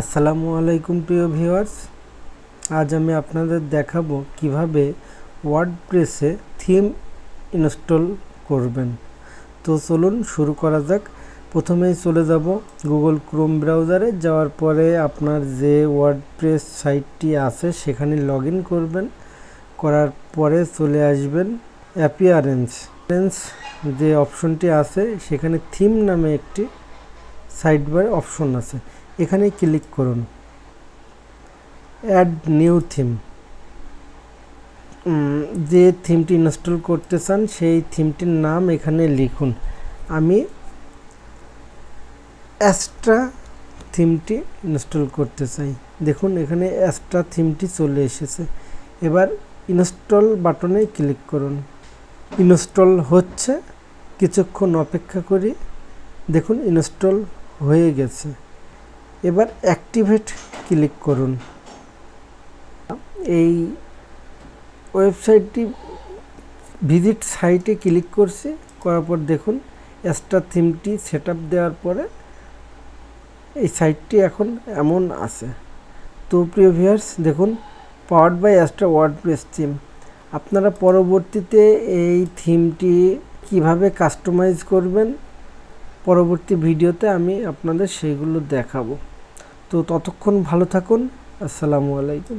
আসসালামু আলাইকুম প্রিয় ভিউয়ার্স। আজ আমি আপনাদের দেখাবো কীভাবে ওয়ার্ডপ্রেসে থিম ইনস্টল করবেন। তো চলুন শুরু করা যাক। প্রথমেই চলে যাব গুগল ক্রোম ব্রাউজারে। যাওয়ার পরে আপনার যে ওয়ার্ডপ্রেস সাইটটি আছে, সেখানে লগ করবেন। করার পরে চলে আসবেন অ্যাপিয়ারেন্স। যে অপশনটি আছে, সেখানে থিম নামে একটি সাইড বার অপশন আছে। এখানে ক্লিক করুন। অ্যাড নিউ থিম যে থিমটি ইনস্টল করতে চান, সেই থিমটির নাম এখানে লিখুন। আমি অ্যাস্ট্রা থিমটি ইনস্টল করতে চাই। দেখুন, এখানে অ্যাস্ট্রা থিমটি চলে এসেছে। এবার ইনস্টল বাটনে ক্লিক করুন। ইনস্টল হচ্ছে, কিছুক্ষণ অপেক্ষা করি। দেখুন ইনস্টল হয়ে গেছে। এবার অ্যাক্টিভেট ক্লিক করুন। এই ওয়েবসাইটটি ভিজিট সাইটে ক্লিক করছি, করার পর দেখুন এক্সট্রা থিমটি সেট দেওয়ার পরে এই সাইটটি এখন এমন আছে। তো প্রিয় ভিউয়ার্স দেখুন powered by Astra WordPress theme আপনারা পরবর্তীতে এই থিমটি কীভাবে কাস্টমাইজ করবেন, পরবর্তী ভিডিওতে আমি আপনাদের সেইগুলো দেখাবো। তো ততক্ষণ ভালো থাকুন। আসসালামু আলাইকুম।